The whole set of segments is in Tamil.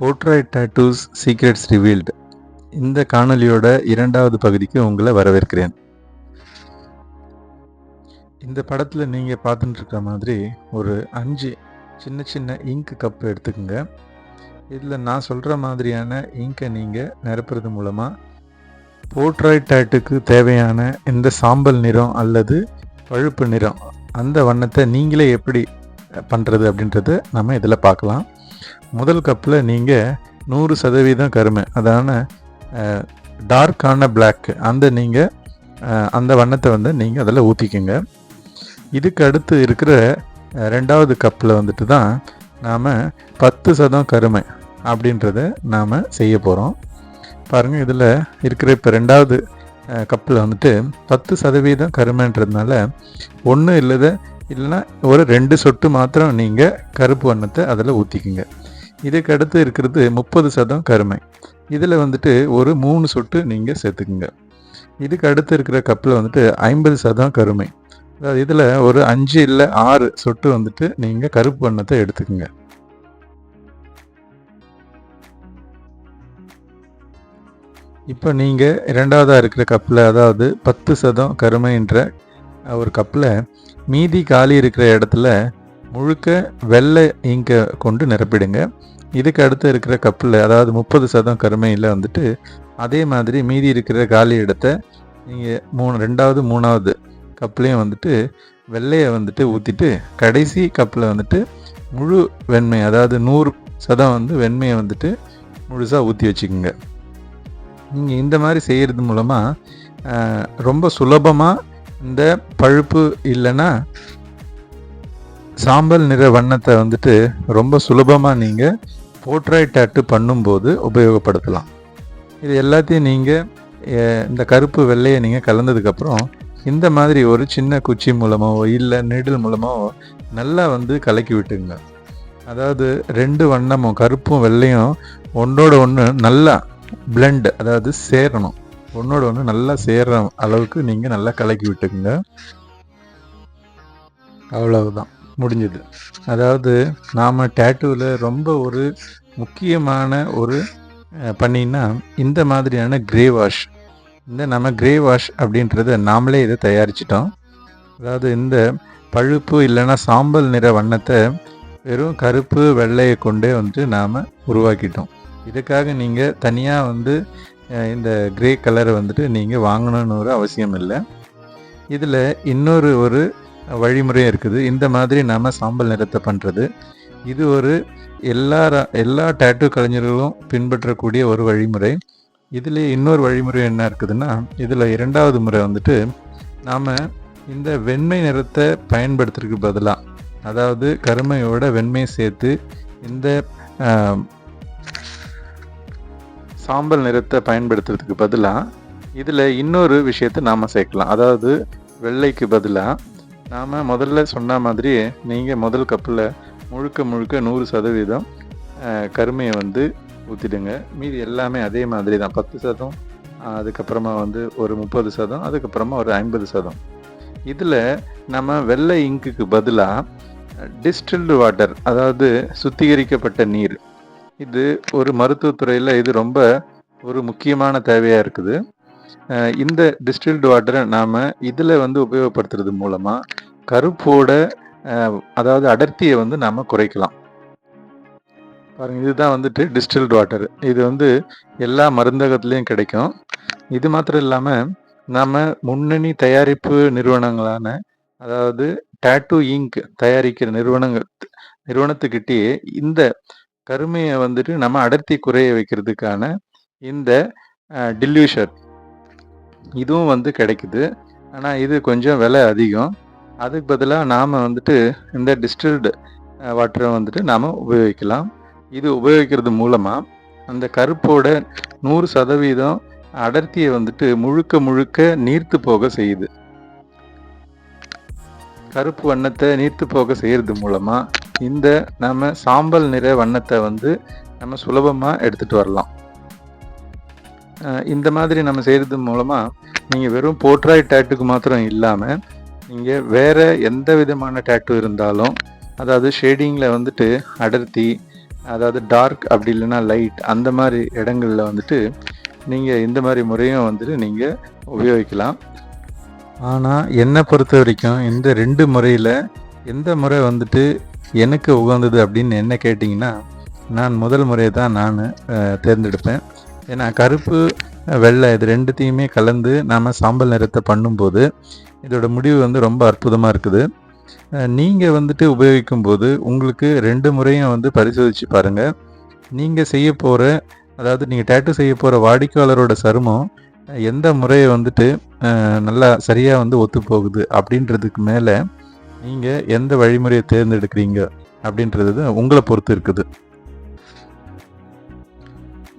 போர்ட்ரைட் டாட்டூஸ் சீக்ரெட்ஸ் ரிவீல்டு இந்த காணொலியோட இரண்டாவது பகுதிக்கு உங்களை வரவேற்கிறேன். இந்த படத்தில் நீங்கள் பார்த்துட்டு இருக்க மாதிரி ஒரு அஞ்சு சின்ன சின்ன இங்க் கப் எடுத்துக்கோங்க. இதில் நான் சொல்கிற மாதிரியான இங்கை நீங்கள் நிரப்புறது மூலமாக போர்ட்ரைட் டேட்டுக்கு தேவையான இந்த சாம்பல் நிறம் அல்லது பழுப்பு நிறம் அந்த வண்ணத்தை நீங்களே எப்படி பண்ணுறது அப்படின்றத நம்ம இதில் பார்க்கலாம். முதல் கப்பில் நீங்கள் நூறு சதவீதம் கருமை. அதான டார்க்கான பிளாக் அந்த நீங்கள் அந்த வண்ணத்தை வந்து நீங்கள் அதில் ஊற்றிக்கோங்க இதுக்கு அடுத்து இருக்கிற ரெண்டாவது கப்பில் வந்துட்டு தான் நாம் பத்து சதம் கருமை அப்படின்றத நாம் செய்ய போகிறோம் பாருங்கள் இதில் இருக்கிற இப்போ ரெண்டாவது கப்பில் வந்துட்டு பத்து சதவீதம் கருமைன்றதுனால ஒன்று இல்லத இல்லைன்னா ஒரு ரெண்டு சொட்டு மாத்திரம் நீங்கள் கருப்பு வண்ணத்தை அதில் ஊற்றிக்குங்க இதுக்கு அடுத்து இருக்கிறது முப்பது சதம் கருமை. இதில் வந்துட்டு ஒரு மூணு சொட்டு நீங்கள் சேர்த்துக்குங்க. இதுக்கு அடுத்து இருக்கிற கப்பில் வந்துட்டு ஐம்பது சதம் கருமை. அதாவது இதில் ஒரு அஞ்சு இல்லை ஆறு சொட்டு வந்துட்டு நீங்கள் கருப்பு வண்ணத்தை எடுத்துக்குங்க. இப்போ நீங்கள் இரண்டாவதாக இருக்கிற கப்பில் அதாவது பத்து சதம் கருமைன்ற ஒரு கப்பில் மீதி காலி இருக்கிற இடத்துல முழுக்க வெள்ளை இங்கை கொண்டு நிரப்பிடுங்க. இதுக்கு அடுத்து இருக்கிற கப்பில் அதாவது முப்பது சதம் கருமையில் வந்துட்டு அதே மாதிரி மீதி இருக்கிற காலி இடத்த நீங்கள் மூணு ரெண்டாவது மூணாவது கப்லேயும் வந்துட்டு வெள்ளையை வந்துட்டு ஊற்றிட்டு கடைசி கப்பில் வந்துட்டு முழு வெண்மை அதாவது நூறு சதம் வந்து வெண்மையை வந்துட்டு முழுசாக ஊற்றி வச்சுக்கோங்க. நீங்கள் இந்த மாதிரி செய்கிறது மூலமாக ரொம்ப சுலபமாக இந்த பழுப்பு இல்லைன்னா சாம்பல் நிற வண்ணத்தை வந்துட்டு ரொம்ப சுலபமாக நீங்கள் போர்ட்ரைட் டாட்டு பண்ணும்போது உபயோகப்படுத்தலாம். இது எல்லாத்தையும் நீங்கள் இந்த கருப்பு வெள்ளையை நீங்கள் கலந்ததுக்கப்புறம் இந்த மாதிரி ஒரு சின்ன குச்சி மூலமாகவோ இல்லை நெடில் மூலமாகவோ நல்லா வந்து கலக்கி விட்டுங்க. அதாவது ரெண்டு வண்ணமும் கருப்பும் வெள்ளையும் ஒன்றோட ஒன்று நல்லா blend அதாவது சேரணும். பொண்ணோட ஒன்று நல்லா சேர்ற அளவுக்கு நீங்கள் நல்லா கலக்கி விட்டுக்குங்க. அவ்வளவுதான். முடிஞ்சது. அதாவது நாம் டேட்டூவில் ரொம்ப ஒரு முக்கியமான ஒரு அஹ், பண்ணின்னா இந்த மாதிரியான கிரே வாஷ் இந்த நம்ம கிரே வாஷ் அப்படின்றத நாமளே இதை தயாரிச்சிட்டோம். அதாவது இந்த பழுப்பு இல்லைன்னா சாம்பல் நிற வண்ணத்தை வெறும் கருப்பு வெள்ளையை கொண்டே வந்து நாம் உருவாக்கிட்டோம். இதுக்காக நீங்கள் தனியாக வந்து இந்த கிரே கலரை வந்துட்டு நீங்கள் வாங்கணும்னு ஒரு அவசியம் இல்லை. இதில் இன்னொரு ஒரு வழிமுறையும் இருக்குது. இந்த மாதிரி நாம் சாம்பல் நிறத்தை பண்ணுறது இது ஒரு எல்லா எல்லா டேட்டூ கலைஞர்களும் பின்பற்றக்கூடிய ஒரு வழிமுறை. இதில் இன்னொரு வழிமுறை என்ன இருக்குதுன்னா இதில் இரண்டாவது முறை வந்துட்டு நாம் இந்த வெண்மை நிறத்தை பயன்படுத்துறதுக்கு பதிலாக அதாவது கருமையோட வெண்மையை சேர்த்து இந்த சாம்பல் நிறத்தை பயன்படுத்துறதுக்கு பதிலாக இதில் இன்னொரு விஷயத்தை நாம் சேர்க்கலாம். அதாவது வெள்ளைக்கு பதிலாக நாம் முதல்ல சொன்ன மாதிரி நீங்கள் முதல் கப்பில் முழுக்க முழுக்க நூறு சதவீதம் கருமையை வந்து ஊற்றிடுங்க மீதி எல்லாமே அதே மாதிரி தான். பத்து சதம் அதுக்கப்புறமா வந்து ஒரு முப்பது சதம் அதுக்கப்புறமா ஒரு ஐம்பது சதம். இதில் நம்ம வெள்ளை இங்குக்கு பதிலாக டிஸ்டில்டு வாட்டர் அதாவது சுத்திகரிக்கப்பட்ட நீர் இது ஒரு மருத்துவத்துறையில் இது ரொம்ப ஒரு முக்கியமான தேவையாக இருக்குது. இந்த டிஸ்டில்டு வாட்டரை நாம் இதில் வந்து உபயோகப்படுத்துறது மூலமாக கருப்போட அஹ், அதாவது அடர்த்தியை வந்து நாம் குறைக்கலாம். பாருங்கள் இதுதான் வந்துட்டு டிஸ்டில்டு வாட்டர் இது வந்து எல்லா மருந்தகத்துலேயும் கிடைக்கும். இது மாத்திரம் இல்லாமல் நாம் முன்னணி தயாரிப்பு நிறுவனங்களான அதாவது டேட்டூ இங்க் தயாரிக்கிற நிறுவனங்கள் நிறுவனத்துக்கிட்டேயே இந்த கருமையை வந்துட்டு நம்ம அடர்த்தி குறைய வைக்கிறதுக்கான இந்த டில்யூஷர் இதுவும் வந்து கிடைக்குது. ஆனால் இது கொஞ்சம் விலை அதிகம். அதுக்கு பதிலாக நாம் வந்துட்டு இந்த டிஸ்டில்டு வாட்டரை வந்துட்டு நாம் உபயோகிக்கலாம். இது உபயோகிக்கிறது மூலமாக அந்த கருப்போட நூறு சதவீதம் அடர்த்தியை வந்துட்டு முழுக்க முழுக்க நீர்த்து போக செய்யுது. கருப்பு வண்ணத்தை நீர்த்து போக செய்கிறது மூலமாக இந்த நம்ம சாம்பல் நிற வண்ணத்தை வந்து நம்ம சுலபமாக எடுத்துட்டு வரலாம். இந்த மாதிரி நம்ம செய்கிறது மூலமாக நீங்கள் வெறும் போர்ட்ராய் டேட்டுக்கு மாத்திரம் இல்லாமல் நீங்கள் வேற எந்த விதமான டேட்டு இருந்தாலும் அதாவது ஷேடிங்கில் வந்துட்டு அடர்த்தி அதாவது டார்க் அப்படி இல்லைன்னா லைட் அந்த மாதிரி இடங்களில் வந்துட்டு நீங்கள் இந்த மாதிரி முறையும் வந்துட்டு நீங்கள் உபயோகிக்கலாம். ஆனால் என்னை பொறுத்த வரைக்கும் இந்த ரெண்டு முறையில் எந்த முறை வந்துட்டு எனக்கு உகந்தது அப்படின்னு என்ன கேட்டிங்கன்னா நான் முதல் முறையை தான் நான் தேர்ந்தெடுப்பேன். ஏன்னா கருப்பு வெள்ளை இது ரெண்டுத்தையுமே கலந்து நாம் சாம்பல் நிறத்தை பண்ணும்போது இதோட முடிவு வந்து ரொம்ப அற்புதமாக இருக்குது. நீங்கள் வந்துட்டு உபயோகிக்கும் போது உங்களுக்கு ரெண்டு முறையும் வந்து பரிசோதித்து பாருங்கள் நீங்கள் செய்ய போகிற அதாவது நீங்கள் டேட்டு செய்ய போகிற வாடிக்கையாளரோட சருமம் எந்த முறையை வந்துட்டு நல்லா சரியாக வந்து ஒத்து போகுது அப்படின்றதுக்கு மேலே நீங்கள் எந்த வழிமுறையை தேர்ந்தெடுக்கிறீங்க அப்படின்றது உங்களை பொறுத்து இருக்குது.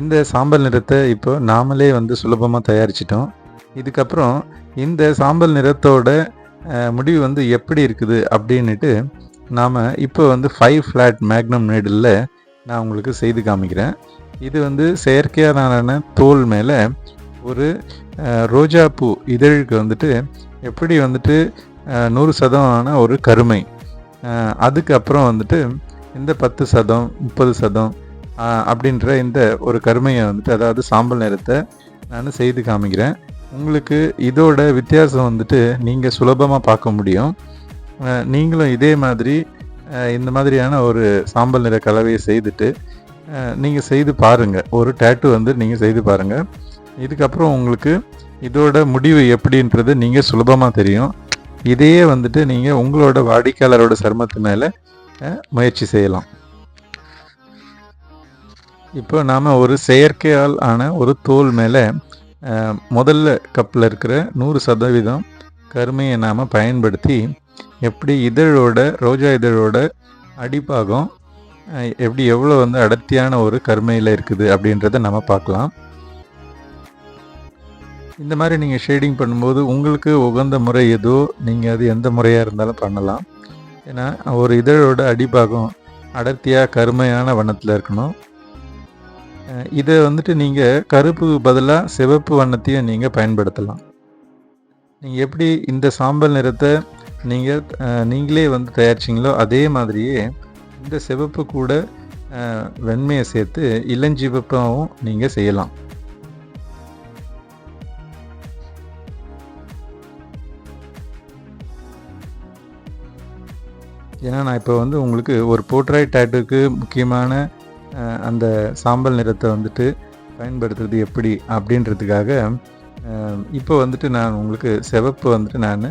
இந்த சாம்பல் நிறத்தை இப்போ நாமளே வந்து சுலபமாக தயாரிச்சிட்டோம். இதுக்கப்புறம் இந்த சாம்பல் நிறத்தோட முடிவு வந்து எப்படி இருக்குது அப்படின்ட்டு நாம் இப்போ வந்து ஃபைவ் ஃப்ளாட் மேக்னம் நேடில் நான் உங்களுக்கு செய்து காமிக்கிறேன். இது வந்து செயற்கையான தோல் மேலே ஒரு ரோஜா பூ இதழுக்கு வந்துட்டு எப்படி வந்துட்டு நூறு சதமான ஒரு கருமை. அதுக்கப்புறம் வந்துட்டு இந்த பத்து சதம் முப்பது சதம் அப்படின்ற இந்த ஒரு கருமையை வந்துட்டு அதாவது சாம்பல் நிறத்தை நான் செய்து காமிக்கிறேன். உங்களுக்கு இதோட வித்தியாசம் வந்துட்டு நீங்கள் சுலபமாக பார்க்க முடியும். நீங்களும் இதே மாதிரி இந்த மாதிரியான ஒரு சாம்பல் நிற கலவையை செய்துட்டு நீங்கள் செய்து பாருங்கள் ஒரு டேட்டு வந்து நீங்கள் செய்து பாருங்கள் இதுக்கப்புறம் உங்களுக்கு இதோட முடிவு எப்படின்றது நீங்கள் சுலபமாக தெரியும். இதையே வந்துட்டு நீங்கள் உங்களோட வாடிக்கையாளரோட சருமத்து மேலே முயற்சி செய்யலாம். இப்போ நாம் ஒரு செயற்கையால் ஆன ஒரு தோல் மேலே முதல்ல கப்பில் இருக்கிற நூறு சதவீதம் கருமையை நாம் பயன்படுத்தி எப்படி இதழோட ரோஜா இதழோட அடிப்பாகம் எப்படி எவ்வளோ வந்து அடர்த்தியான ஒரு கருமையில் இருக்குது அப்படின்றத நம்ம பார்க்கலாம். இந்த மாதிரி நீங்கள் ஷேடிங் பண்ணும்போது உங்களுக்கு உகந்த முறை ஏதோ நீங்கள் அது எந்த முறையாக இருந்தாலும் பண்ணலாம். ஏன்னா ஒரு இதழோட அடிப்பாகம் அடர்த்தியாக கருமையான வண்ணத்தில் இருக்கணும். இதை வந்துட்டு நீங்கள் கருப்பு பதிலாக சிவப்பு வண்ணத்தையும் நீங்கள் பயன்படுத்தலாம். நீங்கள் எப்படி இந்த சாம்பல் நிறத்தை நீங்கள் நீங்களே வந்து தயாரிச்சிங்களோ அதே மாதிரியே இந்த சிவப்பு கூட வெண்மையை சேர்த்து இளஞ்சிவப்பாகவும் நீங்கள் செய்யலாம். ஏன்னா நான் இப்போ வந்து உங்களுக்கு ஒரு போர்ட்ரைட் டேட்டுக்கு முக்கியமான அந்த சாம்பல் நிறத்தை வந்துட்டு பயன்படுத்துறது எப்படி? அப்படின்றதுக்காக இப்போ வந்துட்டு நான் உங்களுக்கு சிவப்பு வந்துட்டு நான்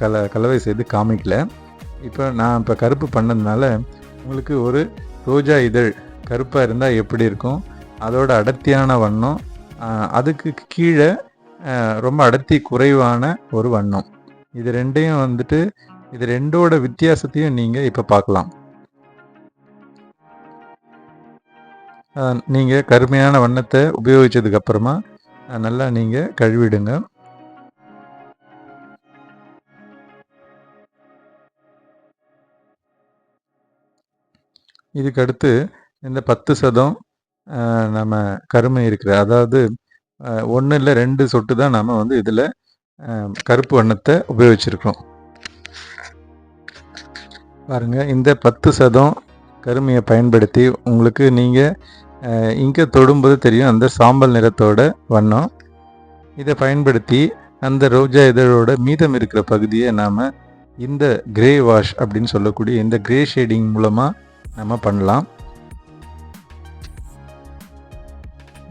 கல கலவை செய்து காமிக்கல. இப்போ நான் இப்போ கருப்பு பண்ணதுனால உங்களுக்கு ஒரு ரோஜா இதழ் கருப்பாக இருந்தால் எப்படி இருக்கும்? அதோட அடர்த்தியான வண்ணம் அதுக்கு கீழே ரொம்ப அடர்த்தி குறைவான ஒரு வண்ணம். இது ரெண்டையும் வந்துட்டு இது ரெண்டோட வித்தியாசத்தையும் நீங்கள் இப்போ பார்க்கலாம். நீங்கள் கருமையான வண்ணத்தை உபயோகித்ததுக்கு அப்புறமா நல்லா நீங்கள் கழுவிடுங்க. இதுக்கடுத்து இந்த பத்து சதம் நம்ம கருமை இருக்கிற அதாவது ஒன்று இல்லை ரெண்டு சொட்டு தான் நம்ம வந்து இதில் கருப்பு வண்ணத்தை உபயோகிச்சிருக்கோம் பாருங்கள் இந்த பத்து சதம் கருமையை பயன்படுத்தி உங்களுக்கு நீங்கள் இங்கே தொடும்போது தெரியும் அந்த சாம்பல் நிறத்தோட வண்ணம். இதை பயன்படுத்தி அந்த ரோஜா இதழோட மீதம் இருக்கிற பகுதியை நாம் இந்த கிரே வாஷ் அப்படின்னு சொல்லக்கூடிய இந்த கிரே ஷேடிங் மூலமாக நம்ம பண்ணலாம்.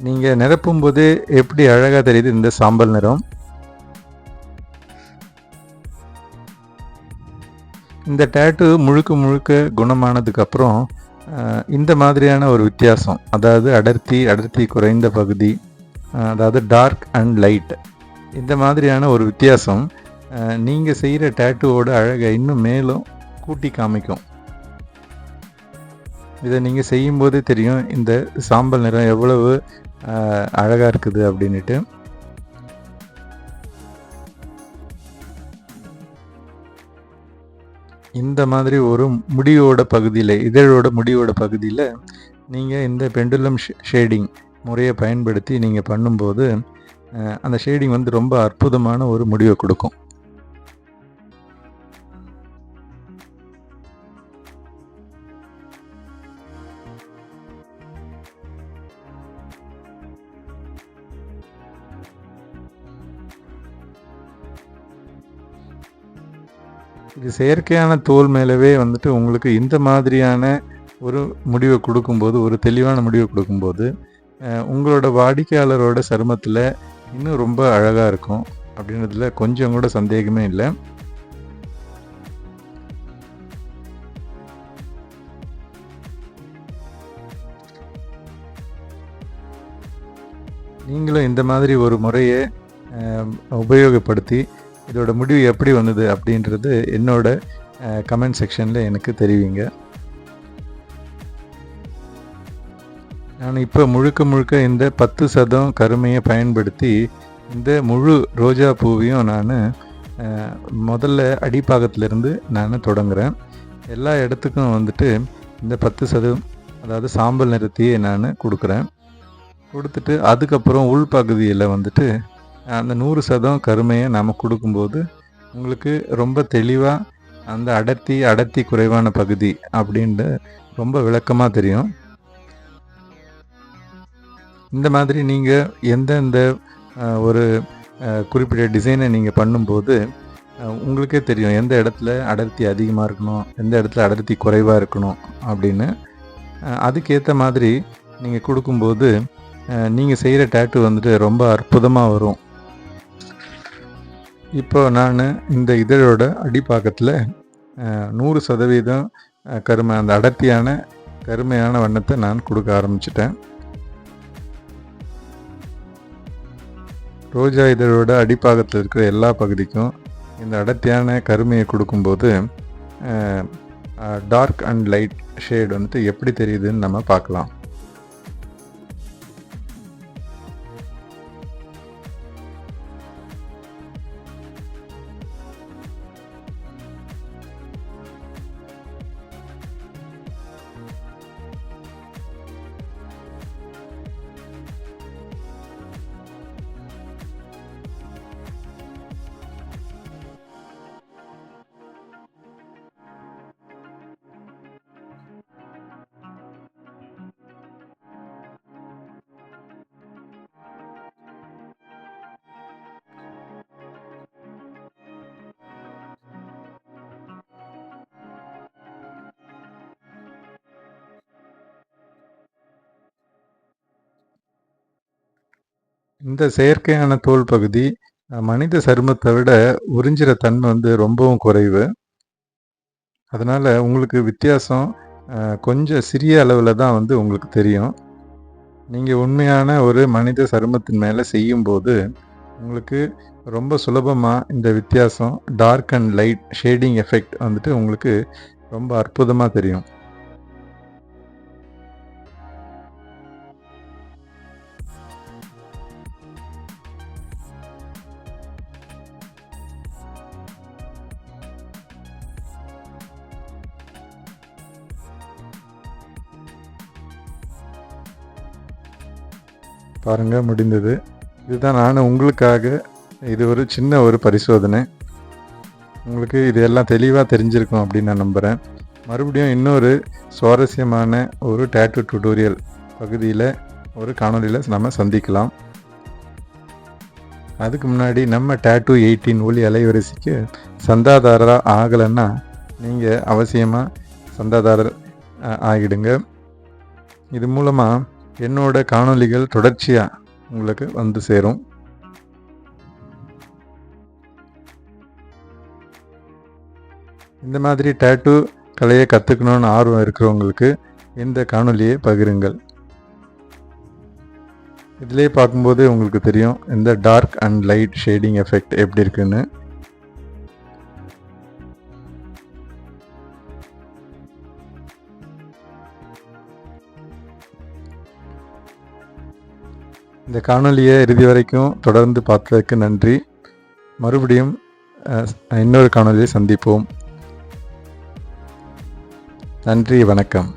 நீங்கள் நிரப்பும்போது எப்படி அழகாக தெரியுது இந்த சாம்பல் நிறம்? இந்த டேட்டு முழுக்க முழுக்க குணமானதுக்கப்புறம் இந்த மாதிரியான ஒரு வித்தியாசம் அதாவது அடர்த்தி அடர்த்தி குறைந்த பகுதி அதாவது டார்க் அண்ட் லைட் இந்த மாதிரியான ஒரு வித்தியாசம் நீங்கள் செய்கிற டேட்டுவோட அழகை இன்னும் மேலும் கூட்டி காமிக்கும். இதை நீங்கள் செய்யும்போதே தெரியும் இந்த சாம்பல் நிறம் எவ்வளவு அழகாக இருக்குது அப்படின்ட்டு இந்த மாதிரி ஒரு முடியோட பகுதியில் இதழோட முடியோட பகுதியில் நீங்கள் இந்த பெண்டுலம் ஷேடிங் முறையை பயன்படுத்தி நீங்கள் பண்ணும்போது அந்த ஷேடிங் வந்து ரொம்ப அற்புதமான ஒரு முடிவை கொடுக்கும். இது செயற்கையான தோல் மேலவே வந்துட்டு உங்களுக்கு இந்த மாதிரியான ஒரு முடிவை கொடுக்கும்போது ஒரு தெளிவான முடிவை கொடுக்கும்போது உங்களோட வாடிக்கையாளரோட சருமத்தில் இன்னும் ரொம்ப அழகாக இருக்கும் அப்படின்றதுல கொஞ்சம் கூட சந்தேகமே இல்லை. நீங்களும் இந்த மாதிரி ஒரு முறையை உபயோகப்படுத்தி இதோட முடிவு எப்படி வந்தது அப்படின்றது என்னோட கமெண்ட் செக்ஷனில் எனக்கு தெரிவிங்க. நான் இப்போ முழுக்க முழுக்க இந்த பத்து சதம் கருமையை பயன்படுத்தி இந்த முழு ரோஜா பூவையும் நான் முதல்ல அடிப்பாகத்திலிருந்து நான் தொடங்குறேன். எல்லா இடத்துக்கும் வந்துட்டு இந்த பத்து சதம் அதாவது சாம்பல் நிறத்தையே நான் கொடுக்குறேன். கொடுத்துட்டு அதுக்கப்புறம் உள்பகுதியில் வந்துட்டு அந்த நூறு சதம் கருமையை நாம் கொடுக்கும்போது உங்களுக்கு ரொம்ப தெளிவாக அந்த அடர்த்தி அடர்த்தி குறைவான பகுதி அப்படின்ட்டு ரொம்ப விளக்கமாக தெரியும். இந்த மாதிரி நீங்கள் எந்தெந்த ஒரு குறிப்பிட்ட டிசைனை நீங்கள் பண்ணும்போது உங்களுக்கே தெரியும் எந்த இடத்துல அடர்த்தி அதிகமாக இருக்கணும் எந்த இடத்துல அடர்த்தி குறைவாக இருக்கணும் அப்படின்னு. அதுக்கேற்ற மாதிரி நீங்கள் கொடுக்கும்போது நீங்கள் செய்கிற டேட்டு வந்துட்டு ரொம்ப அற்புதமாக வரும். இப்போ நான் இந்த இதழோட அடிப்பாக்கத்தில் நூறு சதவீதம் கருமை அந்த அடர்த்தியான கருமையான வண்ணத்தை நான் கொடுக்க ஆரம்பிச்சிட்டேன். ரோஜா இதழோட அடிப்பாகத்தில் இருக்கிற எல்லா பகுதிக்கும் இந்த அடர்த்தியான கருமையை கொடுக்கும்போது டார்க் அண்ட் லைட் ஷேட் வந்துட்டு எப்படி தெரியுதுன்னு நம்ம பார்க்கலாம். இந்த செயற்கையான தோல் பகுதி மனித சருமத்தை விட உறிஞ்சிற தன்மை வந்து ரொம்பவும் குறைவு. அதனால் உங்களுக்கு வித்தியாசம் கொஞ்சம் சிறிய அளவில் தான் வந்து உங்களுக்கு தெரியும். நீங்கள் உண்மையான ஒரு மனித சருமத்தின் மேலே செய்யும்போது உங்களுக்கு ரொம்ப சுலபமாக இந்த வித்தியாசம் dark and light shading effect வந்துட்டு உங்களுக்கு ரொம்ப அற்புதமாக தெரியும். பாருங்கள் முடிந்தது. இதுதான் நான் உங்களுக்காக இது ஒரு சின்ன ஒரு பரிசோதனை. உங்களுக்கு இது எல்லாம் தெளிவாக தெரிஞ்சிருக்கும் அப்படின்னு நான் நம்புகிறேன் மறுபடியும் இன்னொரு சுவாரஸ்யமான ஒரு டேட்டு டுட்டோரியல் பகுதியில் ஒரு காணொலியில் நம்ம சந்திக்கலாம். அதுக்கு முன்னாடி நம்ம டேட்டு எயிட்டின் ஒளி அலைவரிசைக்கு சந்தாதாரராக ஆகலைன்னா நீங்கள் அவசியமாக சந்தாதாரர் ஆகிடுங்க. இது மூலமாக என்னோட காணொளிகள் தொடர்ச்சியாக உங்களுக்கு வந்து சேரும். இந்த மாதிரி டேட்டு கலையை கற்றுக்கணுன்னு ஆர்வம் இருக்கிறவங்களுக்கு இந்த காணொலியை பகிருங்கள். இதிலே பார்க்கும்போது உங்களுக்கு தெரியும் இந்த dark and light shading effect எப்படி இருக்குன்னு. இந்த காணொளியை இறுதி வரைக்கும் தொடர்ந்து பார்த்ததுக்கு நன்றி. மறுபடியும் இன்னொரு காணொளியை சந்திப்போம். நன்றி வணக்கம்.